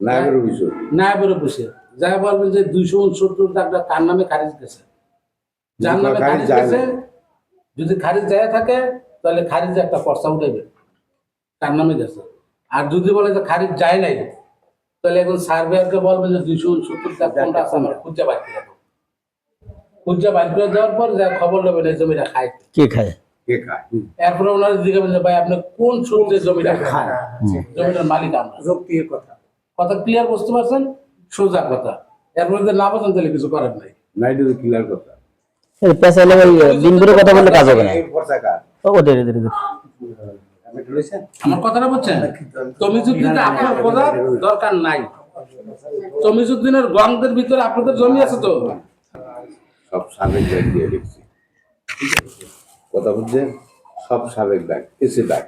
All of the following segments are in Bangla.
নায়বের অফিসে যা বলবেন যে দুইশো উনসত্তর টাকা কার নামে খারিজ গেছে? যার নামে খারিজ গেছে যদি খারিজ যায় থাকে তাহলে খারিজে একটা পর্চা উঠাইবে। কার নামে গেছে। আর যদি বলে যে খারিজ যায় নাই তাহলে এখন সার্ভেয়ারকে বলবে যে দুইশো উনসত্তর টাকা কোনটা আছে আমার খুঁজে বাইর করে খুঁজে বাইর করে দেওয়ার পর যা খবর নেবেন এই জমিটা খায়। কে খায়? কে খায়? এরপরে ওনারা জিজ্ঞাসা ভাই আপনি কোন সূত্রে জমিটা খান জমিটার মালিক আমরা। কথা। কথা ক্লিয়ার বুঝতে পারছেন? সোজা কথা। এরপরে যদি না বোঝেন তাহলে কিছু করার নাই? নাইডু ক্লিয়ার কথা। দিন ধরে বললে কাজ হবে না। ও আমার কথাটা বুঝছেন? আপনার দরকার নাই। তমিজুদ্দিনের গঙ্গের ভিতরে আপনাদের জমি আছে তো? সব সাবেক ব্যাগ দিয়ে লিখছি কথা বুঝছেন? সব সাবেক ব্যাগ এসে ব্যাগ।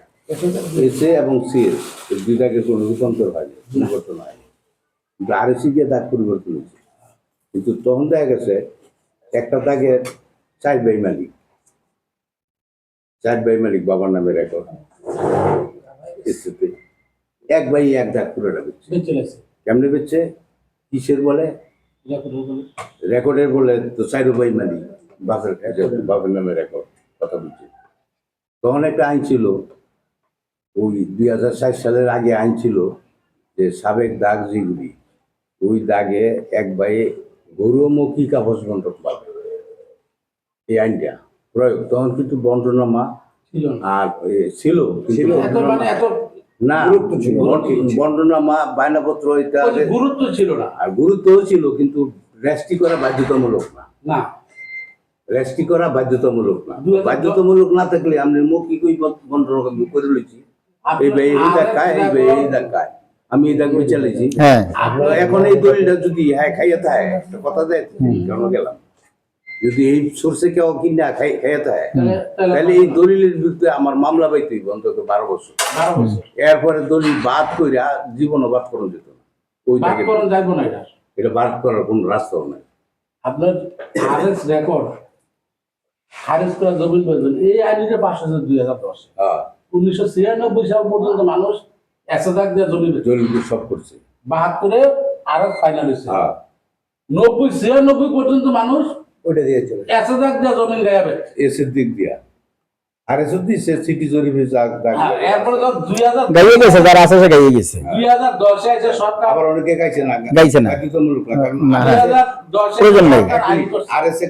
এসে এবং সিএস দুইটাকে কোনো রূপান্তর হয়নি পরিবর্তন হয়নি। কিন্তু আর এসি গিয়ে দাগ পরিবর্তন হয়েছে। কিন্তু তখন দেখা গেছে একটা দাগের চার বাই মালিক চার বাই মালিক বাবার নামে রেকর্ড এসেতে এক বাই এক দাগ বেচছে। বেঁচে কেমনে বেচছে? কিসের বলে? রেকর্ডের বলে। তো চাইরো বাই মালিক বাপের বাপের নামে রেকর্ড কথা বলছে। তখন একটা আইন ছিল ওই দুই হাজার ষাট সালের আগে আইন ছিল যে সাবেক দাগ যেগুলি ওই দাগে এক বাইয়ে গৌরমুখী কাগজ বন্টন পাবে। এই আইনটা প্রয়োগ তখন কিন্তু বন্টনামা ছিল না। আর ছিল এত মানে না বন্টনামা বায়নাপত্র এটা গুরুত্ব ছিল না। আর গুরুত্বও ছিল কিন্তু রেস্টি করা বাধ্যতামূলক না। না। রেস্টি করা বাধ্যতামূলক না। বাধ্যতামূলক না থাকলে আমি মৌখিক ওই বন্টন করে লইছি? এই ভাই এই দাগ খায় এই ভাই এই খায় আমি এই লাইছি হ্যাঁ। এখন এই দলিলটা যদি হ্যাঁ খাইয়ে থাকে একটা কথা দেয় কেন গেলাম? যদি এই সোর্সে কেউ কিনা খাই খাইয়ে থাকে তাহলে- এই দলিলের বিরুদ্ধে আমার মামলা পাইতে হইব অন্তত বারো বছর। এরপরে দলিল বাদ কইরা জীবনও বাদ করা যেত না। ওই বাদ দাগে করুন যাইব না এটা। এটা বাদ করার কোনো রাস্তাও নাই। আপনার রেকর্ড খারেজ করা জমির প্রয়োজন এই আইনটা পাশ হয়েছে দুই হাজার দশে। হ্যাঁ। উনিশশো ছিয়ানব্বই সাল পর্যন্ত মানুষ দাগ দিয়ে জমি পেত। সব করছে। বাহাত্তরে আর ফাইনাল হয়েছে। হ্যাঁ। নব্বই ছিয়ানব্বই পর্যন্ত মানুষ ওইটা দিয়ে চলে দাগ দিয়ে জমিন গায়ে পেত। এসের দিক দিয়া। আর এসে দিচ্ছে সিটি জরিপে দাগ দাগ আর এরপরে তো দুই হাজার গাইয়ে গেছে যারা আছে গাইয়ে গেছে। দুই হাজার দশে এসে সরকার আবার অনেকে গাইছে না। গাইছে না। দুই হাজার দশে প্রয়োজন নেই। আর এসে